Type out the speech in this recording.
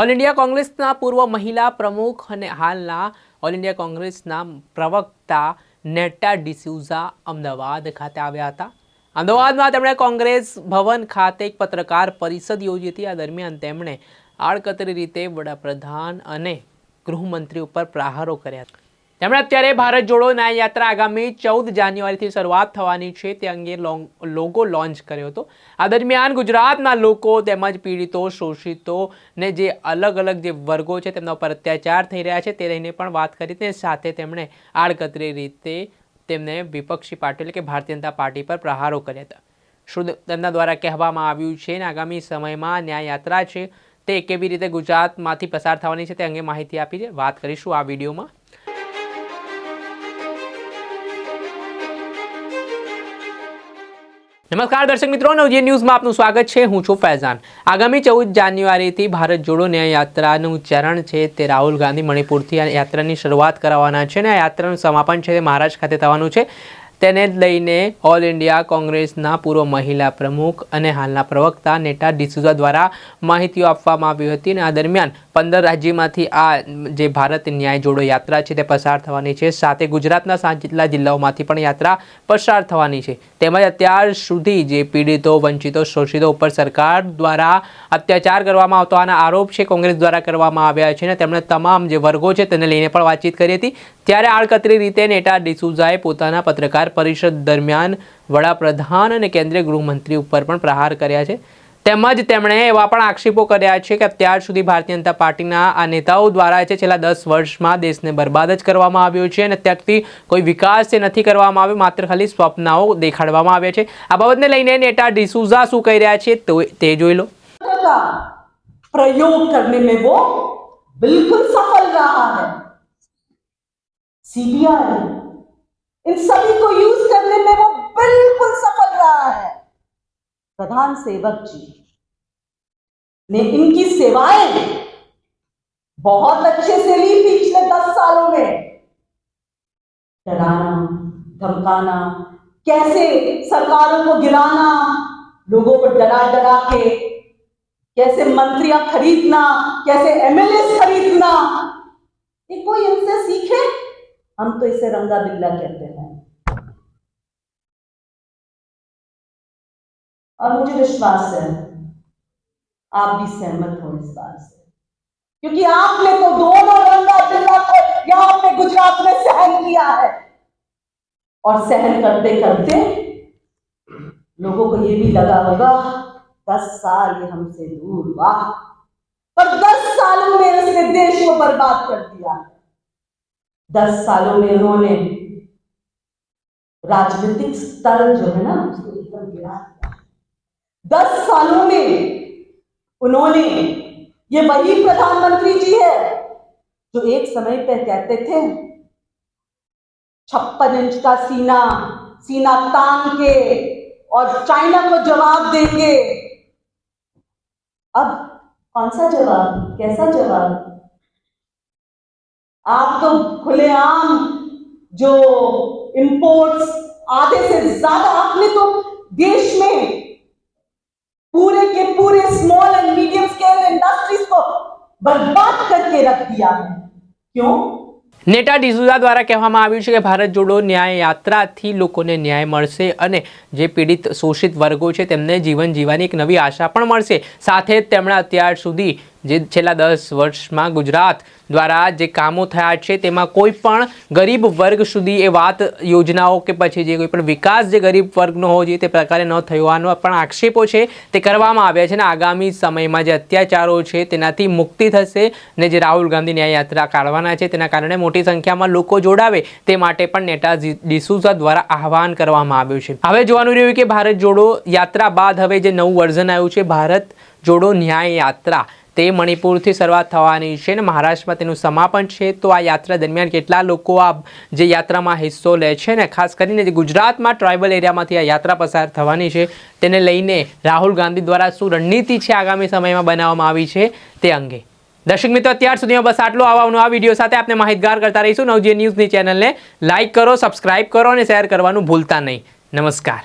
All India કોંગ્રેસના પૂર્વ મહિલા પ્રમુખ અને હાલના ઓલ ઇન્ડિયા કોંગ્રેસના પ્રવક્તા નેટા ડિસુઝા અમદાવાદ ખાતે આવ્યા હતા. અમદાવાદમાં તેમણે કોંગ્રેસ ભવન ખાતે એક પત્રકાર પરિષદ યોજી હતી. આ દરમિયાન તેમણે આડકતરી રીતે વડાપ્રધાન અને ગૃહમંત્રી ઉપર પ્રહારો કર્યા હતા. તેમણે અત્યારે ભારત જોડો ન્યાય યાત્રા આગામી ચૌદ જાન્યુઆરીથી શરૂઆત થવાની છે. તે અંગે લોંગ- લોન્ચ કર્યો હતો. આ દરમિયાન ગુજરાતના લોકો તેમજ પીડિતો, શોષિતો ને જે અલગ અલગ જે વર્ગો છે તેમના ઉપર અત્યાચાર થઈ રહ્યા છે તે લઈને પણ વાત કરી. તે સાથે તેમણે આડકતરી રીતે તેમને વિપક્ષી પાર્ટી એટલે કે ભારતીય જનતા પાર્ટી પર પ્રહારો કર્યા હતા. શું તેમના દ્વારા કહેવામાં આવ્યું છે અને આગામી સમયમાં ન્યાય યાત્રા છે તે કેવી રીતે ગુજરાતમાંથી પસાર થવાની છે તે અંગે માહિતી આપી છે. વાત કરીશું આ વિડીયોમાં. નમસ્કાર દર્શક મિત્રો, નવજીવન ન્યૂઝમાં આપનું સ્વાગત છે. હું છું ફૈઝાન. આગામી ચૌદ જાન્યુઆરીથી ભારત જોડો ન્યાય યાત્રાનું ચરણ છે તે રાહુલ ગાંધી મણિપુરથી આ યાત્રાની શરૂઆત કરાવવાના છે અને આ યાત્રાનું સમાપન છે તે મહારાષ્ટ્ર ખાતે થવાનું છે. તેને લઈને ઓલ ઇન્ડિયા કોંગ્રેસના પૂર્વ મહિલા પ્રમુખ અને હાલના પ્રવક્તા નેટા ડિસુઝા દ્વારા માહિતીઓ આપવામાં આવી હતી અને આ દરમિયાન પંદર રાજ્યમાંથી આ જે ભારત ન્યાય જોડો યાત્રા છે તે પસાર થવાની છે. સાથે ગુજરાતના સાત જેટલા જિલ્લાઓમાંથી પણ યાત્રા પસાર થવાની છે. તેમજ અત્યાર સુધી જે પીડિતો, વંચિતો, શોષિતો ઉપર સરકાર દ્વારા અત્યાચાર કરવામાં આવતો આના આરોપ છે, કોંગ્રેસ દ્વારા કરવામાં આવ્યા છે અને તેમણે તમામ જે વર્ગો છે તેને લઈને પણ વાતચીત કરી હતી. ત્યારે આડકતરી રીતે નેટા ડિસુઝાએ પોતાના પત્રકાર પરિષદ દરમિયાન વડાપ્રધાન અને કેન્દ્રીય ગૃહમંત્રી ઉપર પણ પ્રહાર કર્યા છે. તેમજ તેમણે એવા પણ આક્ષેપો કર્યા છે કે અત્યાર સુધી ભારતીય જનતા પાર્ટીના આ નેતાઓ દ્વારા છે છેલ્લા દસ વર્ષમાં દેશને બરબાદ જ કરવામાં આવ્યો છે અને ત્યારથી કોઈ વિકાસ તે નથી કરવામાં આવ્યો, માત્ર ખાલી સ્વપ્નાઓ દેખાડવામાં આવ્યા છે. આ બાબતને લઈને નેતા ડિસુઝા શું કહી રહ્યા છે તો તે જોઈ લો. પ્રયોગ કરને બિલકુલ સફળ રહા सीबीआई इन सभी को यूज़ करने में वो बिल्कुल सफल रहा है। प्रधान सेवक जी ने इनकी सेवाएँ बहुत अच्छे से ली पिछले दस सालों में। डराना, धमकाना, कैसे सरकारों को गिराना, लोगों को डरा डरा के, कैसे मंत्रियाँ खरीदना, कैसे एमएलए खरीदना, ये कोई इनसे सीखे? हम तो इसे रंगा बिल्ला कहते हैं। और मुझे विश्वास है, आप भी सहमत हो इस बात से। क्योंकि आपने तो दोनों रंगा बिल्ला को यहाँ पे गुजरात में सहन किया है। और सहन करते करते लोगों को ये भी लगा होगा, दस साल ये हमसे दूर, वाह। पर दस सालों में इसने देश को बर्बाद कर दिया। दस सालों में उन्होंने राजनीतिक स्तर जो है ना दस सालों में उन्होंने, ये वही प्रधानमंत्री जी है जो एक समय पे कहते थे, छप्पन इंच का सीना सीना तान के और चाइना को जवाब देंगे। अब कौन सा जवाब, कैसा जवाब? आप तो खुलेआम जो इंपोर्ट्स आधे से ज्यादा आपने तो देश में पूरे के पूरे small and medium scale industries को बर्बाद करके रख दिया है क्यों નેટા ડિસુઝા દ્વારા કહેવામાં આવ્યું છે કે ભારત જોડો ન્યાય યાત્રાથી લોકોને ન્યાય મળશે અને જે પીડિત શોષિત વર્ગો છે તેમને જીવન જીવવાની એક નવી આશા પણ મળશે સાથે જ તેમણે અત્યાર સુધી જે છેલ્લા દસ વર્ષમાં ગુજરાત દ્વારા જે કામો થયા છે, તેમાં કોઈ પણ ગરીબ વર્ગ સુધી એ વાત યોજનાઓ કે પછી જે કોઈ પણ વિકાસ જે ગરીબ વર્ગનો હોવો જોઈએ તે પ્રકારે ન થયો. પણ આક્ષેપો છે તે કરવામાં આવ્યા છે અને આગામી સમયમાં જે અત્યાચારો છે તેનાથી મુક્તિ થશે ને જે રાહુલ ગાંધી ન્યાય યાત્રા કાઢવાના છે, તેના કારણે મોટી સંખ્યામાં લોકો જોડાવે તે માટે પણ નેટા ડિસુઝા દ્વારા આહવાન કરવામાં આવ્યું છે. હવે જોવાનું રહ્યું કે ભારત જોડો યાત્રા બાદ હવે જે નવું વર્ઝન આવ્યું છે, ભારત જોડો ન્યાય યાત્રા તે મણિપુરથી શરૂઆત થવાની છે અને મહારાષ્ટ્રમાં તેનું સમાપન છે. તો આ યાત્રા દરમિયાન કેટલા લોકો આ જે યાત્રામાં હિસ્સો લે છે ને ખાસ કરીને જે ગુજરાતમાં ટ્રાઇબલ એરિયામાંથી આ યાત્રા પસાર થવાની છે તેને લઈને રાહુલ ગાંધી દ્વારા શું રણનીતિ છે આગામી સમયમાં બનાવવામાં આવી છે તે અંગે. દર્શક મિત્રો, અત્યાર સુધીમાં બસ આટલો. આવવાનું આ વીડિયો સાથે આપણે માહિતગાર કરતા રહીશું. નવજીવન ન્યૂઝની ચેનલને લાઇક કરો, સબસ્ક્રાઇબ કરો અને શેર કરવાનું ભૂલતા નહીં. નમસ્કાર.